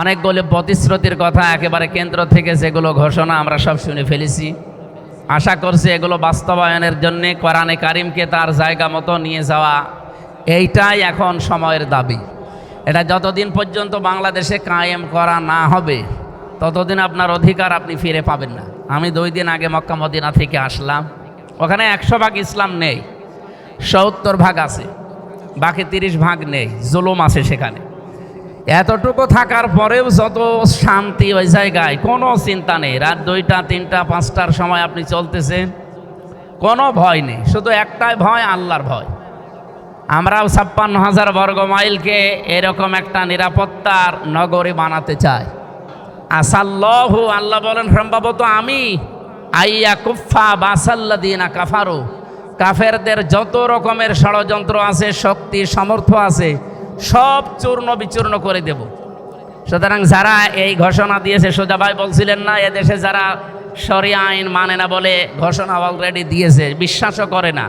অনেকগুলো প্রতিশ্রুতির কথা একেবারে কেন্দ্র থেকে যেগুলো ঘোষণা আমরা সব শুনে ফেলেছি। আশা করছি এগুলো বাস্তবায়নের জন্য কোরআনে কারিমকে তার জায়গা মতো নিয়ে যাওয়া এইটাই এখন সময়ের দাবি। এটা যতদিন পর্যন্ত বাংলাদেশে কায়েম করা না হবে, ততদিন আপনার অধিকার আপনি ফিরে পাবেন না। আমি দুই দিন আগে মক্কা মদিনা থেকে আসলাম। ওখানে একশো ভাগ ইসলাম নেই, সত্তর ভাগ আছে, বাকি তিরিশ ভাগ নেই, জুলুম আছে সেখানে। এতটুকু থাকার পরেও যত শান্তি ওই জায়গায়, কোনো চিন্তা নেই। রাত দুইটা, তিনটা, পাঁচটার সময় আপনি চলতেছেন, কোনো ভয় নেই। শুধু একটাই ভয়, আল্লাহর ভয়। আমরাও ছাপ্পান্ন হাজার বর্গ মাইলকে এরকম একটা নিরাপত্তার নগরী বানাতে চাই। আসাল্লাহু, আল্লাহ বলেন, সম্ভবত আমি, আইয়া কুফা বাসাল্লা দিনা কাফারু। কাফেরদের যত রকমের ষড়যন্ত্র আছে, শক্তি, সামর্থ্য আছে সব চূর্ণ বিচূর্ণ করে দেব। সুতরাং যারা এই ঘোষণা দিয়েছে, সোজা ভাই বলছিলেন না, এদেশে যারা সরিয়া আইন মানে না বলে ঘোষণা অলরেডি দিয়েছে, বিশ্বাসও করে না।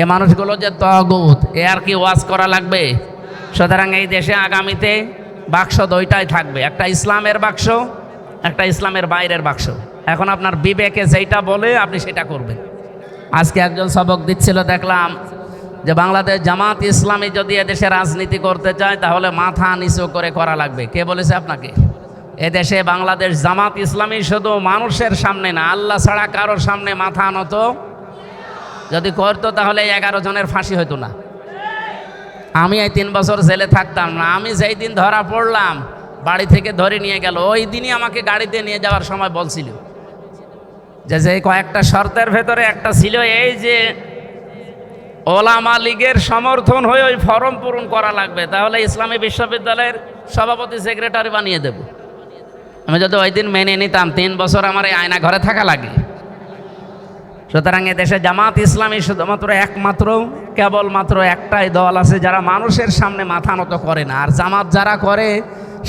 এ মানুষগুলো যে তগুত, এ আর কি ওয়াজ করা লাগবে? সুতরাং এই দেশে আগামীতে বাক্স দুইটাই থাকবে, একটা ইসলামের বাক্স, একটা ইসলামের বাইরের বাক্স। এখন আপনার বিবেকে যেটা বলে, আপনি সেটা করবেন। আজকে একজন সবক দিচ্ছিল, দেখলাম যে বাংলাদেশ জামাত ইসলামী যদি এদেশে রাজনীতি করতে চায়, তাহলে মাথা নিচু করে করা লাগবে। কে বলেছে আপনাকে? এদেশে বাংলাদেশ জামাত ইসলামী শুধু মানুষের সামনে না, আল্লাহ ছাড়া কারোর সামনে মাথা আনত যদি করতো, তাহলে এগারো জনের ফাঁসি হতো না। আমি এই তিন বছর জেলে থাকতাম না। আমি যেই দিন ধরা পড়লাম, বাড়ি থেকে ধরে নিয়ে গেল, ওই দিনই আমাকে গাড়িতে নিয়ে যাওয়ার সময় বলছিল যে যে কয়েকটা শর্তের ভেতরে একটা ছিল এই যে ওলামা লীগের সমর্থন হয়ে ওই ফর্ম পূরণ করা লাগবে। তাহলে ইসলামী বিশ্ববিদ্যালয়ের সভাপতি, সেক্রেটারি বানিয়ে দেব। আমি যদি ওই দিন মেনে নিতাম, তিন বছর আমার এই আয়না ঘরে থাকা লাগে। সুতরাং দেশে জামাত ইসলামী শুধুমাত্র একমাত্র, কেবলমাত্র একটাই দল আছে, যারা মানুষের সামনে মাথা নত করে না। আর জামাত যারা করে,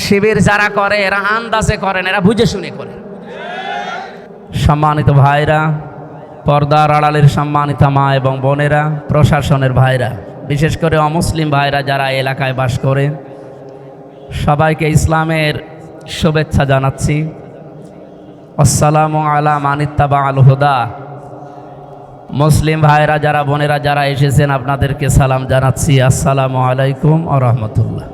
শিবির যারা করে, এরা আন্দাজে করেন, এরা বুঝে শুনে করে সম্মানিত ভাইরা পর্দার আড়ালের সম্মানিত মা এবং বোনেরা, প্রশাসনের ভাইরা, বিশেষ করে অমুসলিম ভাইরা যারা এলাকায় বাস করে, সবাইকে ইসলামের শুভেচ্ছা জানাচ্ছি। আসসালামু আলা মানিত্তাবা আল হুদা। মুসলিম ভাইরা যারা, বোনেরা যারা এসেছেন, আপনাদেরকে সালাম জানাচ্ছি। আসসালামু আলাইকুম ও রহমতুল্লাহ।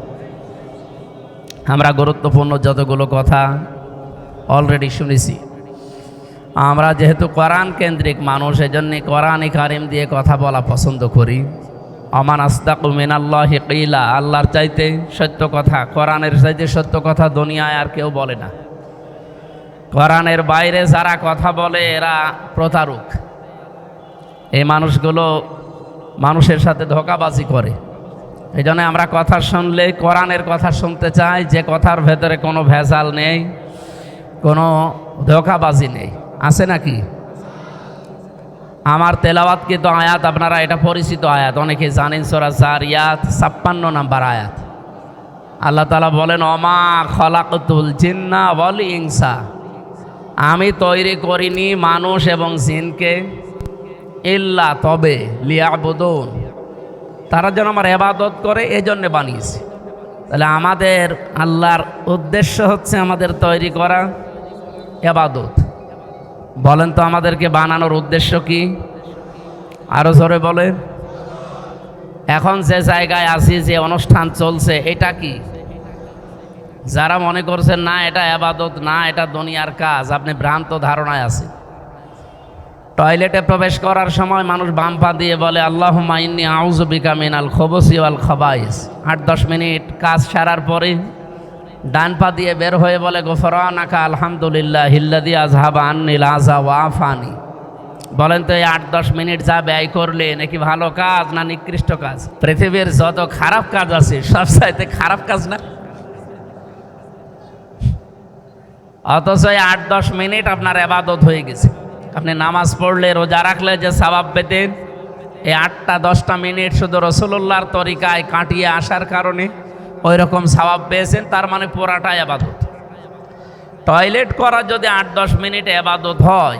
আমরা গুরুত্বপূর্ণ যতগুলো কথা অলরেডি শুনেছি। আমরা যেহেতু কোরআন কেন্দ্রিক মানুষ এজন্য কোরআন কারিম দিয়ে কথা বলা পছন্দ করি। অমান আস্তাকু মিনাল্লাহ কিলা, আল্লাহর চাইতে সত্য কথা, কোরআনের চাইতে সত্য কথা দুনিয়ায় আর কেউ বলে না। কোরআনের বাইরে যারা কথা বলে, এরা প্রতারক। এই মানুষগুলো মানুষের সাথে ধোকাবাজি করে। এই জন্য আমরা কথা শুনলে, কোরআনের কথা শুনতে চাই, যে কথার ভেতরে কোনো ভেজাল নেই, কোনো ধোকাবাজি নেই। আছে নাকি? আমার তেলাওয়াত কিন্তু আয়াত? আপনারা এটা পরিচিত আয়াত। অনেকে জানেন সোরা জারিয়াত, ছাপ্পান্ন নাম্বার আয়াত। আল্লাহ তালা বলেন অমা খলাকতুল জিন্না বল ইংসা আমি তৈরি করিনি মানুষ এবং জিনকে ইল্লা, তবে লিয়াবুদুন। তারা যেন আমার এবাদত করে এই জন্যে বানিয়েছি। তাহলে আমাদের আল্লাহর উদ্দেশ্য হচ্ছে আমাদের তৈরি করা এবাদত বলেন তো আমাদেরকে বানানোর উদ্দেশ্য কি? আরও জোরে বলেন। এখন যে জায়গায় আছি, যে অনুষ্ঠান চলছে, এটা কি? যারা মনে করছেন, না, এটা আবাদত, না, এটা দুনিয়ার কাজ। আপনি ভ্রান্ত ধারণায় আছেন টয়লেটে প্রবেশ করার সময় মানুষ বাম পা দিয়ে বলে আল্লাহ মাইনি আউজবিকা মিনাল খবসি আল খবাইস। আট, দশ মিনিট কাজ সারার পরে ডান পা দিয়ে বের হয়ে বলে, গোফরানাকা আলহামদুলিল্লাহ হিল্লাদি আজহাবা আন্নিল আজা ওয়াফানি। বলেন, তো এই আট দশ মিনিট যা ব্যয় করলে নাকি ভালো কাজ না নিকৃষ্ট কাজ? পৃথিবীর যত খারাপ কাজ আছে, সব চাইতে খারাপ কাজ না? অথচ এই আট দশ মিনিট আপনার এবাদত হয়ে গেছে। আপনি নামাজ পড়লে রোজা রাখলে যে স্বভাব পেতেন, এই আটটা দশটা মিনিট শুধু রসুল্লাহর তরিকায় কাটিয়ে আসার কারণে ওই রকম স্বভাব পেয়েছেন, তার মানে পুরাটাই আবাদত। টয়লেট করা যদি আট দশ মিনিট আবাদত হয়,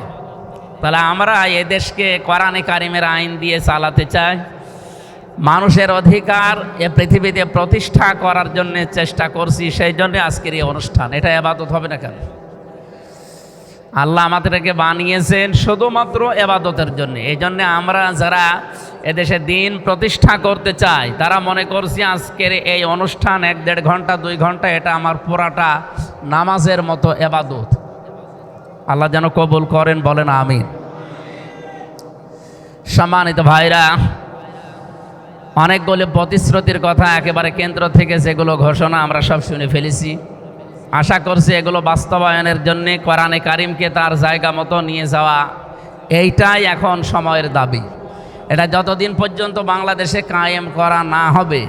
তাহলে আমরা এদেশকে কোরআনে কারিমের আইন দিয়ে চালাতে চাই। মানুষের অধিকার এ পৃথিবীতে প্রতিষ্ঠা করার জন্য চেষ্টা করছি, সেই জন্য আজকের এই অনুষ্ঠান। এটা এবাদত হবে না কেন? আল্লাহ আমাদেরকে বানিয়েছেন শুধুমাত্র এবাদতের জন্য। এই জন্য আমরা যারা এদেশে দিন প্রতিষ্ঠা করতে চায়, তারা মনে করছি আজকের এই অনুষ্ঠান এক দেড় ঘণ্টা, দুই ঘণ্টা, এটা আমার পুরাটা নামাজের মতো এবাদত। আল্লাহ যেন কবুল করেন, বলেন আমিন। সম্মানিত ভাইরা, অনেকগুলি প্রতিশ্রুতির কথা একেবারে কেন্দ্র থেকে যেগুলো ঘোষণা আমরা সব শুনে ফেলেছি। আশা করছি এগুলো বাস্তবায়নের জন্যে কোরআনে কারিমকে তার জায়গা মতো নিয়ে যাওয়া, এইটাই এখন সময়ের দাবি। এটা যতদিন পর্যন্ত বাংলাদেশে কায়েম করা না হবে,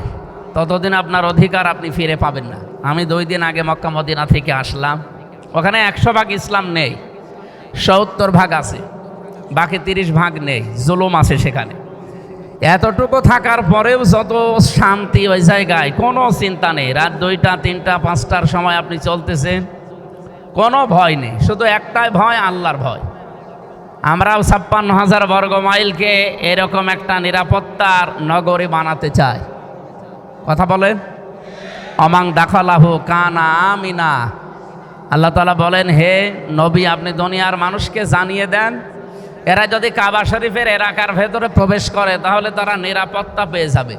ততদিন আপনার অধিকার আপনি ফিরে পাবেন না। আমি দুই দিন আগে মক্কা মদিনা থেকে আসলাম। ওখানে একশো ভাগ ইসলাম নেই, সত্তর ভাগ আছে, বাকি তিরিশ ভাগ নেই, জুলুম আছে সেখানে। এতটুকু থাকার পরেও যত শান্তি ওই জায়গায়, কোনো চিন্তা নেই। রাত দুইটা, তিনটা, পাঁচটার সময় আপনি চলতেছেন, কোনো ভয় নেই। শুধু একটাই ভয়, আল্লাহর ভয়। আমরাও ছাপ্পান্ন হাজার বর্গ মাইলকে এরকম একটা নিরাপত্তার নগরী বানাতে চাই। কথা বলেন? অমাং দাখলাহু কানা আমিনা। আল্লাহ তালা বলেন, হে নবী, আপনি দুনিয়ার মানুষকে জানিয়ে দেন, এরা যদি কাবা শরীফের এলাকার ভেতরে প্রবেশ করে, তাহলে তারা নিরাপত্তা পেয়ে যাবে।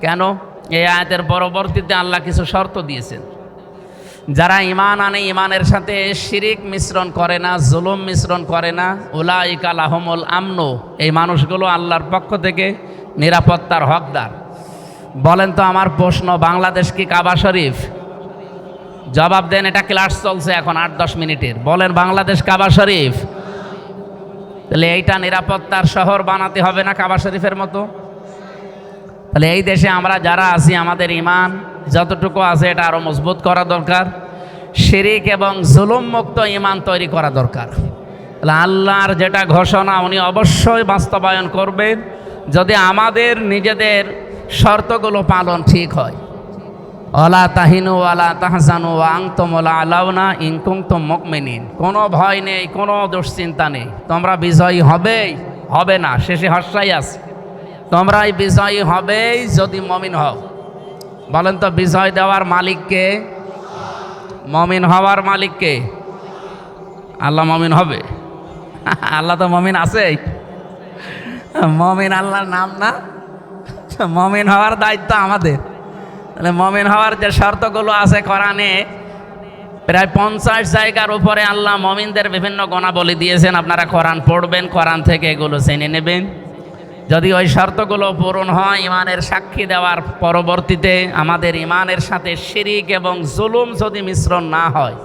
কেন? এই আয়াতের পরবর্তীতে আল্লাহ কিছু শর্ত দিয়েছেন। যারা ইমান আনে ইমানের সাথে শিরিক মিশ্রণ করে না, জুলুম মিশ্রণ করে না উলা ইকাল আহমল আমনো, এই মানুষগুলো আল্লাহর পক্ষ থেকে নিরাপত্তার হকদার। বলেন তো আমার প্রশ্ন, বাংলাদেশ কি কাবা শরীফ? জবাব দেন, এটা ক্লাস চলছে এখন আট দশ মিনিটের। বলেন, বাংলাদেশ কাবা শরীফ? তাহলে এইটা নিরাপত্তার শহর বানাতে হবে না কাবা শরীফের মতো? তাহলে এই দেশে আমরা যারা আছি, আমাদের ইমান যতটুকু আছে এটা আরও মজবুত করা দরকার। শিরিক এবং জুলুম মুক্ত ইমান তৈরি করা দরকার। আল্লাহর যেটা ঘোষণা, উনি অবশ্যই বাস্তবায়ন করবেন যদি আমাদের নিজেদের শর্তগুলো পালন ঠিক হয়। অলা তাহিনু আলা তাহজানু আংতমলা আলাউনা ইংকুং তো মকমেনিন কোনো ভয় নেই, কোনো দুশ্চিন্তা নেই। তোমরা বিজয়ী হবেই, হবে না। শেষে হর্ষাই আছে। তোমরাই বিজয়ী হবেই যদি মমিন হও। বলেন তো, বিজয় দেওয়ার মালিককে মমিন হওয়ার মালিককে আল্লাহ মমিন হবে। আল্লাহ তো মমিন আছেই। মমিন আল্লাহর নাম না? মমিন হওয়ার দায়িত্ব আমাদের। তাহলে মমিন হওয়ার যে শর্তগুলো আছে কোরআনে, প্রায় পঞ্চাশ জায়গার উপরে আল্লাহ মমিনদের বিভিন্ন গণাবলী দিয়েছেন। আপনারা কোরআন পড়বেন, কোরআন থেকে এগুলো জেনে নেবেন। যদি ওই শর্তগুলো পূরণ হয় ইমানের সাক্ষী দেওয়ার পরবর্তীতে আমাদের ইমানের সাথে শিরিক এবং জুলুম যদি মিশ্রণ না হয়,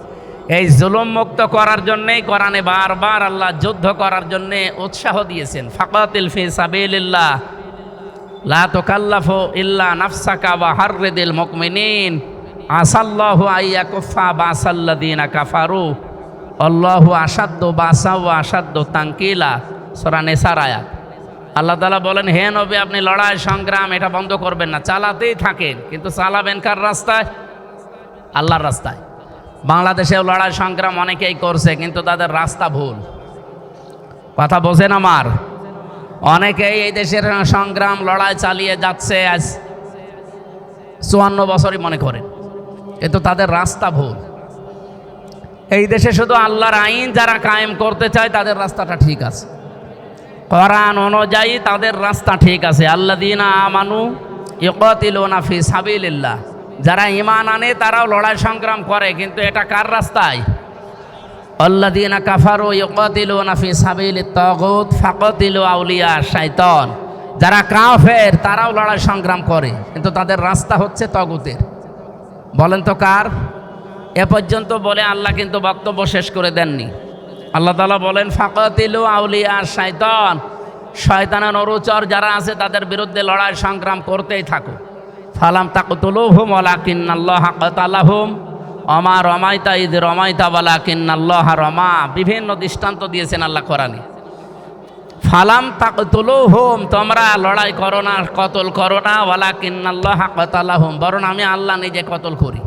এই জুলুম মুক্ত করার জন্যেই কোরআনে বারবার আল্লাহ যুদ্ধ করার জন্যে উৎসাহ দিয়েছেন। ফাকাতিল ফি সাবিলিল্লাহ, লা ইল্লা নাফসাকা ওয়া হাররিদিল মুমিনিন আসাল্লাহু আইয়া কুফা বাসাল্লাদিনা কাফারু। আল্লাহু আসাদ্দু বাসা ওয়া আসাদ্দু তানকিলা। সূরা নিসার আয়াত। আল্লাহ তালা বলেন, হে নবী, আপনি লড়াই, সংগ্রাম, এটা বন্ধ করবেন না। চালাতেই থাকেন, কিন্তু চালাবেন কার রাস্তায়? আল্লাহর রাস্তায়। বাংলাদেশেও লড়াই, সংগ্রাম অনেকেই করছে, কিন্তু তাদের রাস্তা ভুল। কথা বোঝেন আমার? অনেকেই এই দেশের সংগ্রাম, লড়াই চালিয়ে যাচ্ছে আজ চুয়ান্ন বছরই মনে করেন, কিন্তু তাদের রাস্তা ভুল। এই দেশে শুধু আল্লাহর আইন যারা কায়েম করতে চায়, তাদের রাস্তাটা ঠিক আছে। কোরআন অনুযায়ী তাদের রাস্তা ঠিক আছে। আল্লাহ দিন আমানু ইকতিলুনা ফি সাবিলিল্লাহ। যারা ইমান আনে তারাও লড়াই সংগ্রাম করে, কিন্তু এটা কার রাস্তায়? আল্লাদিনা কাফারু ইউকাতিলুনা ফি সাবিলিত তাগুত ফাকাতিলু আউলিয়া শাইতান। যারা কাফের, তারাও লড়াই সংগ্রাম করে, কিন্তু তাদের রাস্তা হচ্ছে তগুতের। বলেন তো কার? এ পর্যন্ত বলে আল্লাহ কিন্তু বক্তব্য শেষ করে দেননি। আল্লাহ তালা বলেন, ফাকাতিলু আউলিয়া শাইতান। শয়তানের অনুচর যারা আছে, তাদের বিরুদ্ধে লড়াই সংগ্রাম করতেই থাকো। ফালাম তাকতুলুহুম ওয়ালাকিন্নাল্লাহ কাতালাহুম। অমা রমাইতা ঈদ রমাইতা বলা কিন্নাল্লাহ রমা। বিভিন্ন দৃষ্টান্ত দিয়েছেন আল্লাহ কোরআনে। ফালাম তাকতুলু হোম তোমরা লড়াই করো না, কতল করো না ওয়ালা কিন্নাল্লাহ কতালা হোম বরং আমি আল্লাহ নিজে কতল করি।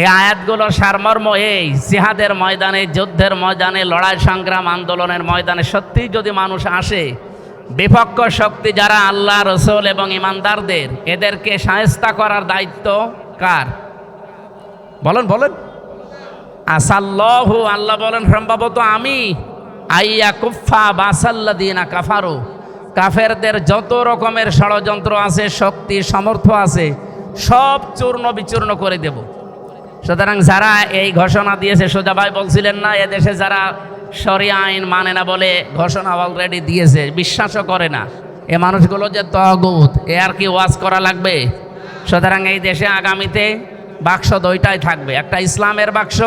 এই আয়াতগুলোর সারমর্ম এই, জিহাদের ময়দানে, যুদ্ধের ময়দানে, লড়াই, সংগ্রাম, আন্দোলনের ময়দানে সত্যিই যদি মানুষ আসে, বিপক্ষ শক্তি যারা আল্লাহ, রসুল এবং ইমানদারদের, এদেরকে সাহেস্তা করার দায়িত্ব কার? বলেন বলেন। আসাল্লাহু, আল্লাহ বলেন, সম্ভবত আমি, আইয়া কুফা বাসাল্লাদিনা কাফারু। কাফেরদের যত রকমের ষড়যন্ত্র আছে, শক্তি, সামর্থ্য আছে, সব চূর্ণ বিচূর্ণ করে দেব। সুতরাং যারা এই ঘোষণা দিয়েছে, সোজা ভাই বলছিলেন না, এদেশে যারা সরিয়া আইন মানে না বলে ঘোষণা অলরেডি দিয়েছে, বিশ্বাসও করে না। এ মানুষগুলো যে তগুত, এ আর কি ওয়াজ করা লাগবে? সুতরাং এই দেশে আগামীতে বাক্স দুইটাই থাকবে, একটা ইসলামের বাক্স,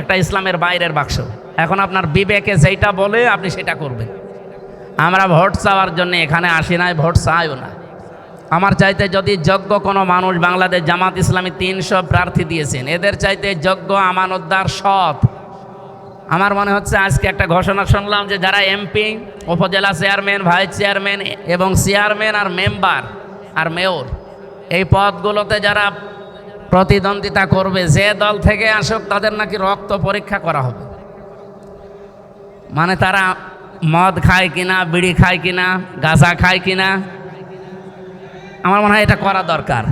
একটা ইসলামের বাইরের বাক্স। এখন আপনার বিবেকে যেটা বলে, আপনি সেটা করবেন। আমরা ভোট চাওয়ার জন্য এখানে আসি নাই, ভোট চাইও না। আমার চাইতে যদি যোগ্য কোনো মানুষ বাংলাদেশ জামাত ইসলামী তিনশো প্রার্থী দিয়েছেন, এদের চাইতে যোগ্য আমানতদার সৎ আমার মনে হচ্ছে আজকে একটা ঘোষণা শুনলাম যে যারা এমপি, উপজেলা চেয়ারম্যান, ভাইস চেয়ারম্যান এবং চেয়ারম্যান আর মেম্বার আর মেয়র, এই পদগুলোতে যারা প্রতিদ্বন্দ্বিতা করবে, যে দল থেকে আসুক তাদের নাকি রক্ত পরীক্ষা করা হবে। মানে তারা মদ খায় কিনা, বিড়ি খায় কিনা, গাঁজা খায় কিনা আমার মনে হয় এটা করা দরকার।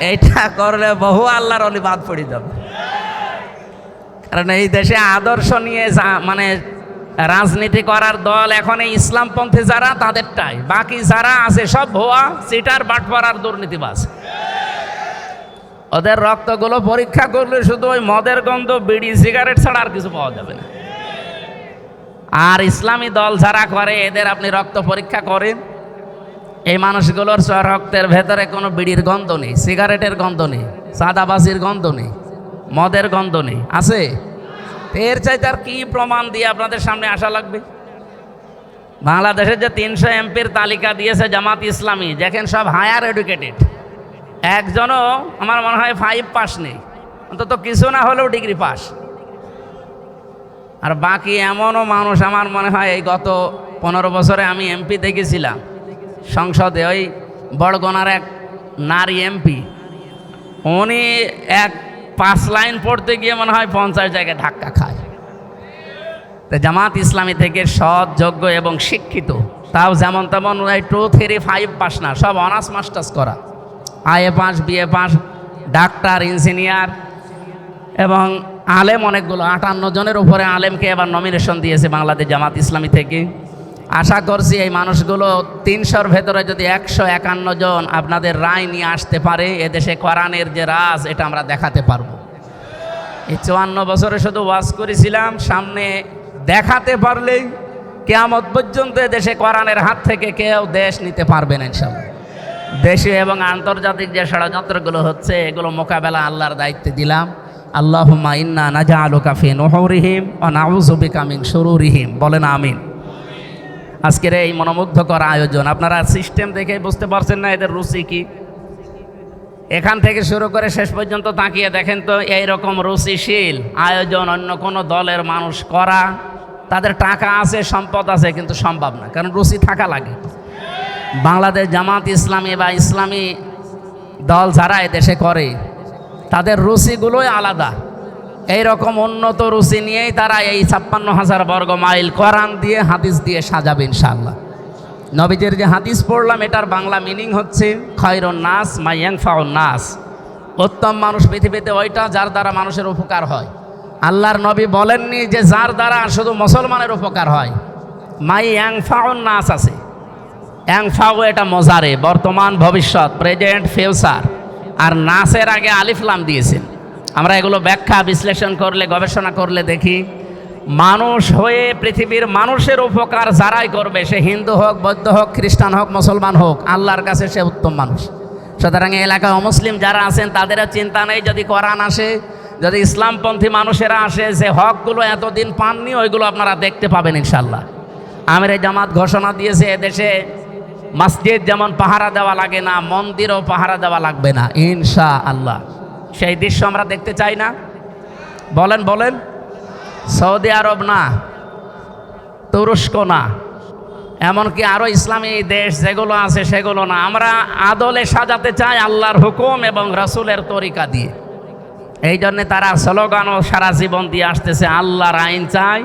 এইটা করলে বহু আল্লাহর অলি বাদ পড়ে যাবে। কারণ এই দেশে আদর্শ নিয়ে যা- মানে রাজনীতি করার দল এখন এই ইসলামপন্থী যারা, তাদেরটাই। বাকি যারা আছে, সব ভোয়া, সিটার বাটপার আর দুর্নীতিবাজ। ওদের রক্তগুলো পরীক্ষা করলে শুধু ওই মদের গন্ধ, বিড়ি, সিগারেট ছাড়া আর কিছু পাওয়া যাবে না। আর ইসলামী দল যারা করে, এদের আপনি রক্ত পরীক্ষা করেন। এই মানুষগুলোর রক্তের ভেতরে কোনো বিড়ির গন্ধ নেই, সিগারেটের গন্ধ নেই সাদাবাজির গন্ধ নেই, মদের গন্ধ নেই, আছে? এর চাইতে আর কি প্রমাণ দিয়ে আপনাদের সামনে আসা লাগবে? বাংলাদেশের যে তিনশো এমপির তালিকা দিয়েছে জামাত ইসলামী, দেখেন সব হায়ার এডুকেটেড। একজনও আমার মনে হয় ফাইভ পাস নেই, অন্তত কিছু না হলেও ডিগ্রি পাস আর বাকি এমনও মানুষ আমার মনে হয় এই গত পনেরো বছরে আমি এমপি দেখেছিলাম। সংসদে ওই বড়গোনার এক নারী এমপি। উনি এক পাঁচ লাইন পড়তে গিয়ে মনে হয় পঞ্চাশ জায়গায় ধাক্কা খায়। তো জামাত ইসলামী থেকে সৎ, যোগ্য এবং শিক্ষিত, তাও যেমন তেমন টু থ্রি ফাইভ পাস না, সব অনার্স মাস্টার্স করা। IA pass BA pass, doctor, engineer এবং আলেম অনেকগুলো, আটান্ন জনের উপরে আলেমকে এবার নমিনেশন দিয়েছে বাংলাদেশ জামাত ইসলামী থেকে। আশা করছি এই মানুষগুলো তিনশোর ভেতরে যদি একশো একান্ন জন আপনাদের রায় নিয়ে আসতে পারে, এদেশে কোরআনের যে রাজ, এটা আমরা দেখাতে পারব। এই চুয়ান্ন বছরে শুধু ওয়াজ করেছিলাম, সামনে দেখাতে পারলেই কেয়ামত পর্যন্ত দেশে কোরআনের হাত থেকে কেউ দেশ নিতে পারবে না সব দেশে এবং আন্তর্জাতিক যে ষড়যন্ত্রগুলো হচ্ছে, এগুলো মোকাবেলা আল্লাহর দায়িত্বে দিলাম। আল্লাহ ইন্না নাজা আলু কাফি নহরিহিম ও নাউজুবিকা মিন শুরুরিহিম। বলেন আমিন। আজকের এই মনোমুগ্ধকর আয়োজন। আপনারা সিস্টেম দেখে বুঝতে পারছেন না এদের রুচি কি। এখান থেকে শুরু করে শেষ পর্যন্ত তাকিয়ে দেখেন তো এইরকম রুচিশীল আয়োজন অন্য কোনো দলের মানুষ করা, তাদের টাকা আছে, সম্পদ আছে, কিন্তু সম্ভব না, কারণ রুচি থাকা লাগে। বাংলাদেশ জামাত ইসলামী বা ইসলামী দল যারা দেশে করে, তাদের রুচিগুলোই আলাদা। এই রকম উন্নত রুচি নিয়েই তারা এই ছাপ্পান্ন হাজার বর্গ মাইল কোরআন দিয়ে, হাদিস দিয়ে সাজাবে ইনশাল্লাহ নবীজের যে হাদিস পড়লাম, এটার বাংলা মিনিং হচ্ছে, খয়রন নাস ফাউন নাস। উত্তম মানুষ পৃথিবীতে ওইটা যার দ্বারা মানুষের উপকার হয়। আল্লাহর নবী বলেননি যে যার দ্বারা শুধু মুসলমানের উপকার হয়। মাই ফাউন নাস আছে। ফাউ এটা মজারে, বর্তমান, ভবিষ্যৎ, প্রেজেন্ট, ফিউচার। আর নাসের আগে আলিফলাম দিয়েছেন। আমরা এগুলো ব্যাখ্যা, বিশ্লেষণ করলে, গবেষণা করলে দেখি, মানুষ হয়ে পৃথিবীর মানুষের উপকার যারাই করবে, সে হিন্দু হোক, বৌদ্ধ হোক, খ্রিস্টান হোক, মুসলমান হোক, আল্লাহর কাছে সে উত্তম মানুষ। সুতরাং এলাকায় অমুসলিম যারা আছেন, তাদেরও চিন্তা নেই যদি কোরআন আসে, যদি ইসলামপন্থী মানুষেরা আসে, যে হকগুলো এতদিন পাননি, ওইগুলো আপনারা দেখতে পাবেন ইনশাল্লাহ আমির জামাত ঘোষণা দিয়েছে এদেশে, মসজিদ যেমন পাহারা দেওয়া লাগে না, মন্দিরও পাহারা দেওয়া লাগবে না ইনশা আল্লাহ সেই দৃশ্য আমরা দেখতে চাই না। বলেন বলেন। সৌদি আরব না, তুরস্ক না, এমনকি আরও ইসলামী দেশ যেগুলো আছে সেগুলো না। আমরা আদলে সাজাতে চাই আল্লাহর হুকুম এবং রসুলের তরিকা দিয়ে। এই জন্যে তারা স্লোগানও সারা জীবন দিয়ে আসতেছে, আল্লাহর আইন চাই,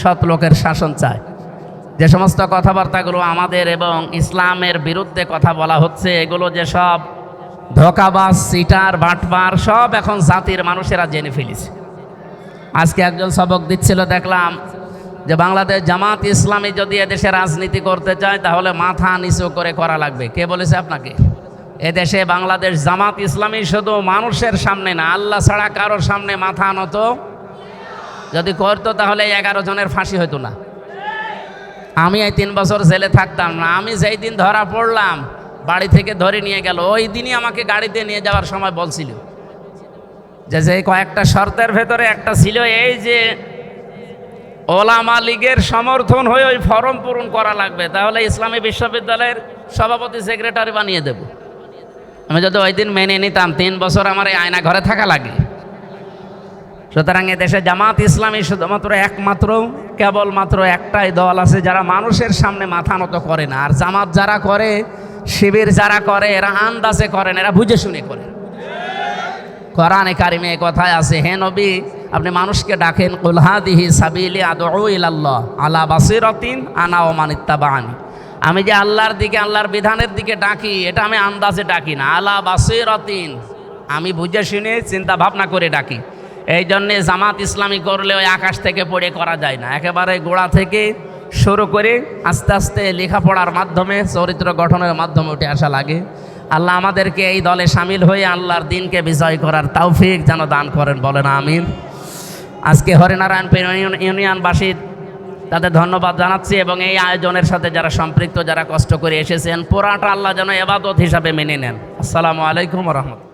সৎ লোকের শাসন চায় যে সমস্ত কথাবার্তাগুলো আমাদের এবং ইসলামের বিরুদ্ধে কথা বলা হচ্ছে, এগুলো যে সব ধোকাবাজ, সিটার বাটপার সব এখন জাতির মানুষেরা জেনে ফেলেছে। আজকে একজন সবক দিচ্ছিল, দেখলাম যে বাংলাদেশ জামাত ইসলামী যদি এদেশে রাজনীতি করতে চায়, তাহলে মাথা নিচু করে করা লাগবে। কে বলেছে আপনাকে? এদেশে বাংলাদেশ জামাত ইসলামী শুধু মানুষের সামনে না, আল্লাহ ছাড়া কারোর সামনে মাথা আনত যদি করতো, তাহলে এগারো জনের ফাঁসি হতো না। আমি এই তিন বছর জেলে থাকতাম না, আমি যেই দিন ধরা পড়লাম বাড়ি থেকে ধরে নিয়ে গেল। ওই দিনই আমাকে গাড়িতে নিয়ে যাওয়ার সময় বলছিল যে যে কয়েকটা শর্তের ভেতরে একটা ছিল এই যে ওলামা লীগের সমর্থন হয়ে ওই ফর্ম পূরণ করা লাগবে। তাহলে ইসলামী বিশ্ববিদ্যালয়ের সভাপতি, সেক্রেটারি বানিয়ে দেব। আমি যদি ওই দিন মেনে নিতাম, তিন বছর আমার এই আয়না ঘরে থাকা লাগে। সুতরাং দেশে জামাত ইসলামী শুধুমাত্র একমাত্র, কেবলমাত্র একটাই দল আছে যারা মানুষের সামনে মাথা নত করে না। আর জামাত যারা করে শিবির যারা করে, এরা আন্দাজে করেন, এরা বুঝে শুনে করে কোরআনে কারিমে কথায় আছে, হে নবী, আপনি মানুষকে ডাকেন কুলহাদিহি সাবিলি আদৌ ইলাল্লাহ, আলা বাসিরতিন আনা ও মানিত্তাবানি আমি যে আল্লাহর দিকে, আল্লাহর বিধানের দিকে ডাকি, এটা আমি আন্দাজে ডাকি না। আলা বাসিরতিন, আমি বুঝে শুনে চিন্তা ভাবনা করে ডাকি। এই জন্যে জামাত ইসলামী করলে ওই আকাশ থেকে পড়ে করা যায় না। একেবারে গোড়া থেকে শুরু করে আস্তে আস্তে লেখাপড়ার মাধ্যমে, চরিত্র গঠনের মাধ্যমে উঠে আসা লাগে। আল্লাহ আমাদেরকে এই দলে সামিল হয়ে আল্লাহর দিনকে বিজয় করার তৌফিক যেন দান করেন, বলেন আমিন। আজকে হরিনারায়ণপুর ইউনি- ইউনিয়নবাসীর তাদের ধন্যবাদ জানাচ্ছি এবং এই আয়োজনের সাথে যারা সম্পৃক্ত, যারা কষ্ট করে এসেছেন, পুরাটা আল্লাহ যেন এবাদত হিসাবে মেনে নেন। আসসালামু আলাইকুম রহমতুল্লাহ।